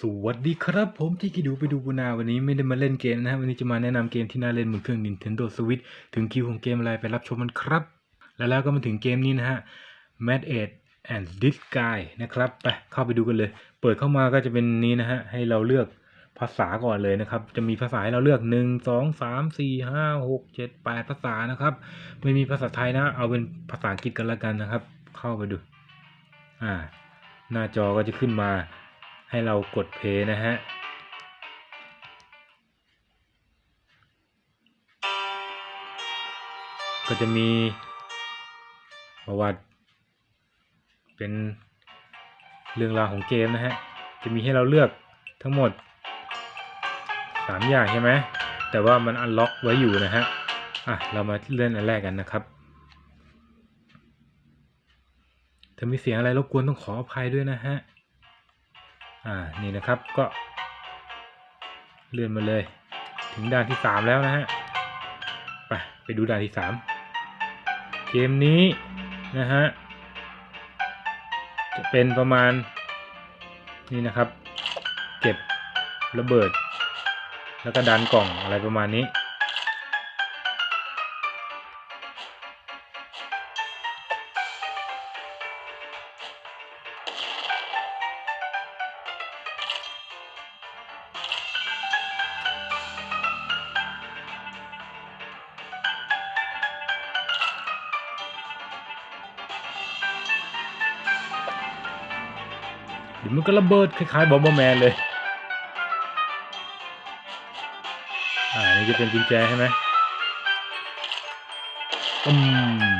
สวัสดีครับผมที่กิดูไปดูบูนาวันนี้ไม่ได้มาเล่นเกมนะฮะวันนี้จะมาแนะนำเกมที่น่าเล่นบนเครื่อง Nintendo Switch ถึงคิวของเกมอะไรไปรับชมมันครับ แล้วแล้วก็มาถึงเกมนี้นะฮะ Mad Age and This Guy นะครับไปเข้าไปดูกันเลย เปิดเข้ามาก็จะเป็นนี้นะฮะให้เราเลือกภาษาก่อนเลยนะครับ จะมีภาษาให้เราเลือกหนึ่งสองสามสี่ห้าหกเจ็ดแปดภาษานะครับ ไม่มีภาษาไทยนะ เอาเป็นภาษาอังกฤษกันละกันนะครับ เข้าไปดู อ่า หน้าจอก็จะขึ้นมา ให้เรากดเพย์นะฮะก็จะมีประวัติ เป็นเรื่องราวของเกมนะฮะ จะมีให้เราเลือกทั้งหมด 3 อย่างใช่ไหมแต่ว่ามันอันล็อกไว้อยู่นะฮะ อะ เรามาเล่นอันแรกกันนะครับถ้ามีเสียงอะไรรบกวนต้องขออภัยด้วยนะฮะ อ่า นี่นะครับก็ เลื่อนมาเลย ถึงด่านที่สามแล้วนะฮะ ไปไปดูด่านที่สามเกมนี้นะฮะ จะเป็นประมาณ นี่นะครับ เก็บระเบิด แล้วก็ดันกล่องอะไรประมาณนี้ี๋ยวมันก็ระเบิดคล้ายๆบอมเบอร์แมนเลย อ่า นี่จะเป็นกุญแจใช่ไหมอืม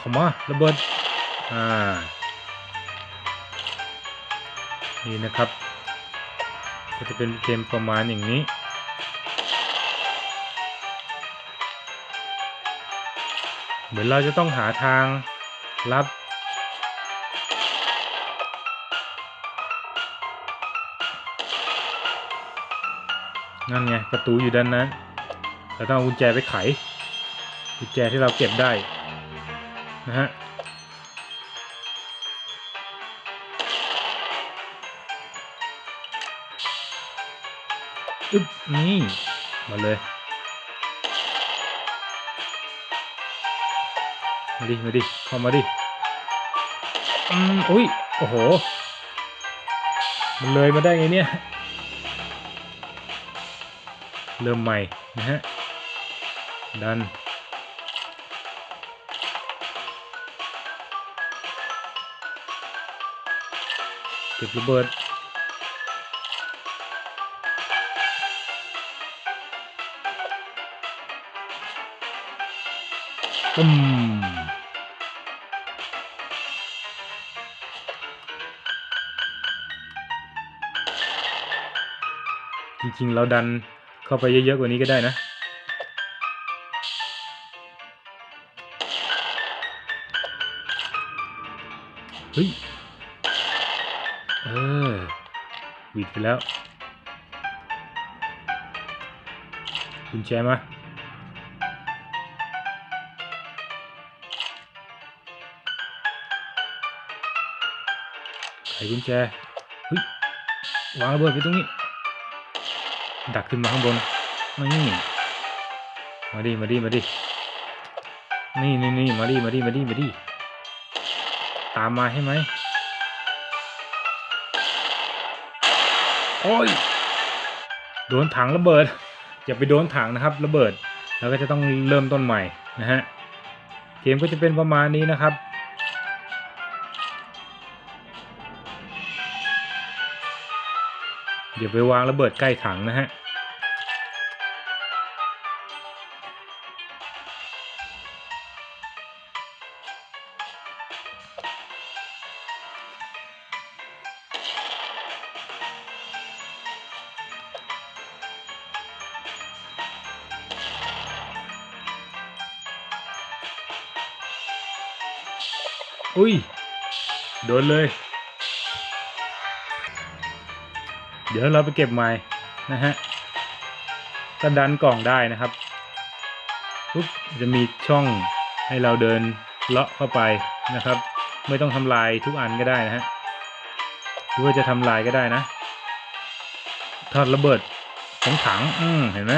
ขามาระเบิด อ่า นี่นะครับ ก็จะเป็นเกมประมาณอย่างนี้ เหมือนเราจะต้องหาทางลับ นั่นไง ประตูอยู่ด้านนั้นเราต้องเอากุญแจไปไข กุญแจที่เราเก็บได้ นะฮะอึ๊บนี่ มาเลย มาดิ มาดิ เข้ามาดิ อืมอุ้ย โอ้โห มันเลยมาได้ไงเนี่ย เริ่มใหม่นะฮะ ดัน เก็บระเบิดอืม จริงๆ เราดันเข้าไปเยอะๆกว่านี้ก็ได้นะ เฮ้ย เออวิดไปแล้วกุญแจมาไขกุญแจ เฮ้ย วางระเบิดไปตรงนี้ ดักขึ้นมาข้างบนมานี่มาดิมาดิมาดินี่นี่นี่มาดิมาดิมาดิมาดิตามมาให้ไหมโอ้ยโดนถังระเบิดอย่าไปโดนถังนะครับ ระเบิด แล้วก็จะต้องเริ่มต้นใหม่นะฮะเกมก็จะเป็นประมาณนี้นะครับ เดี๋ยวไปวางระเบิดใกล้ถังนะฮะ อุ้ย โดนเลย เดี๋ยวเราไปเก็บไม้นะฮะก็ดันกล่องได้นะครับปุ๊บจะมีช่องให้เราเดินเลาะเข้าไปนะครับ ไม่ต้องทำลายทุกอันก็ได้นะฮะหรือว่าจะทำลายก็ได้นะทอดระเบิดของถังอืมเห็นไหม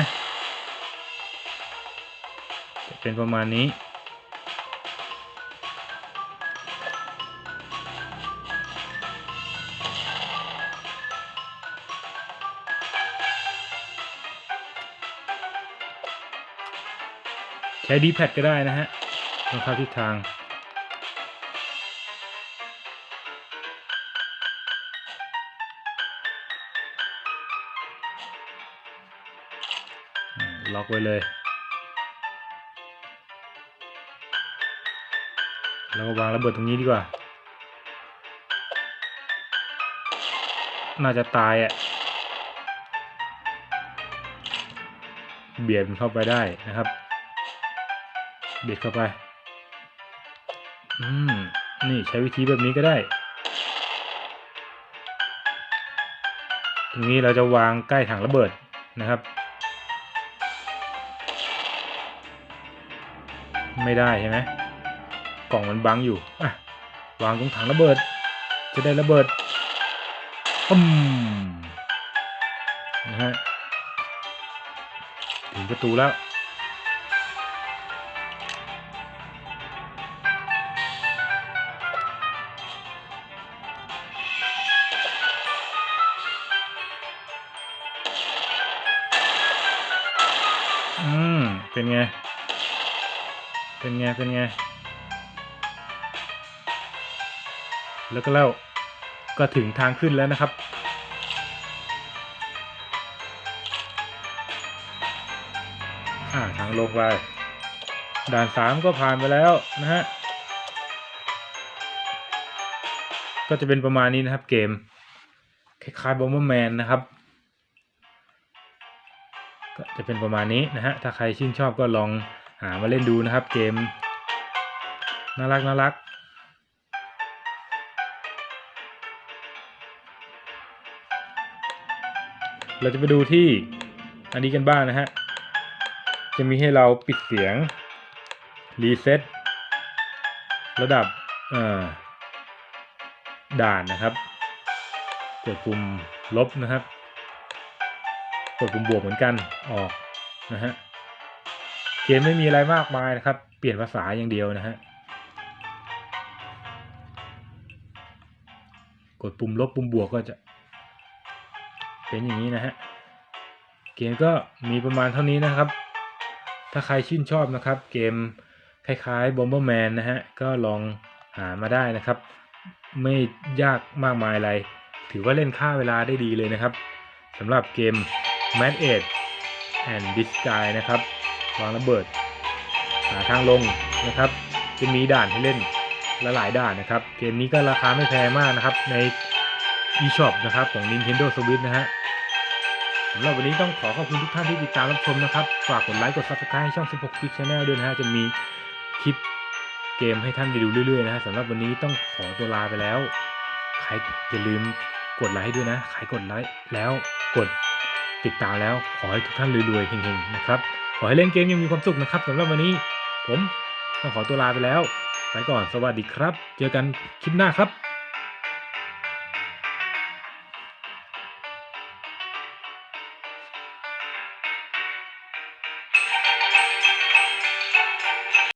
จะเป็นประมาณนี้ ใช้ดีแพดก็ได้นะฮะบังคับทิศทาง ล็อกไว้เลย แล้วก็วางระเบิดตรงนี้ดีกว่า น่าจะตายอะ่ะ เบียดมันเข้าไปได้นะครับ เบียดเข้าไป อืม นี่ใช้วิธีแบบนี้ก็ได้ ตรงนี้เราจะวางใกล้ถังระเบิดนะครับ ไม่ได้ใช่ไหมกล่องมันบังอยู่อะวางตรงถังระเบิด จะได้ระเบิดปุ้มนะฮะถึงประตูแล้ว เป็นไง เป็นไง เป็นไง แล้วก็แล้วก็ถึงทางขึ้นแล้วนะครับ อ่าทางลงไป ด่านสามก็ผ่านไปแล้วนะฮะ ก็จะเป็นประมาณนี้นะครับเกม คล้ายๆบอมเบอร์แมนนะครับ ก็จะเป็นประมาณนี้นะฮะ ถ้าใครชื่นชอบก็ลองหามาเล่นดูนะครับ เกม น่ารักน่ารักเราจะไปดูที่อันนี้กันบ้างนะฮะ จะมีให้เราปิดเสียง รีเซ็ตระดับด่านนะครับ กดปุ่มลบนะครับ กดปุ่มบวกเหมือนกันออกนะฮะเกมไม่มีอะไรมากมายนะครับ เปลี่ยนภาษาอย่างเดียวนะฮะกดปุ่มลบปุ่มบวกก็จะ เป็นอย่างนี้นะฮะเกมก็มีประมาณเท่านี้นะครับ ถ้าใครชื่นชอบนะครับ เกมคล้ายๆ Bomberman นะฮะก็ลองหามาได้นะครับ ไม่ยากมากมายอะไร ถือว่าเล่นค่าเวลาได้ดีเลยนะครับสำหรับเกม Mad a d and Disguise นะครับวางระเบิดหาทางลงนะครับ จะมีด่านให้เล่นละหลายด่านนะครับ เกมนี้ก็ราคาไม่แพงมากนะครับใน eShop นะครับของ Nintendo Switch นะฮะสำหรับวันนี้ต้องขอขอบคุณทุกท่านที่ติดตามรับชมนะครับ ฝากกดไลค์กด Subscribe ให้ช่อง 16 Clip Channel ด้วยนะฮะ จะมีคลิปเกมให้ท่านได้ดูเรื่อยๆนะฮะสำหรับวันนี้ต้องขอตัวลาไปแล้ว ใครอย่าลืมกดไลค์ด้วยนะ ใครกดไลค์แล้วกด ติดตามแล้วขอให้ทุกท่านรวยๆเฮงๆนะครับ ขอให้เล่นเกมยังมีความสุขนะครับสำหรับวันนี้ ผมต้องขอตัวลาไปแล้ว ไปก่อนสวัสดีครับ เจอกันคลิปหน้าครับ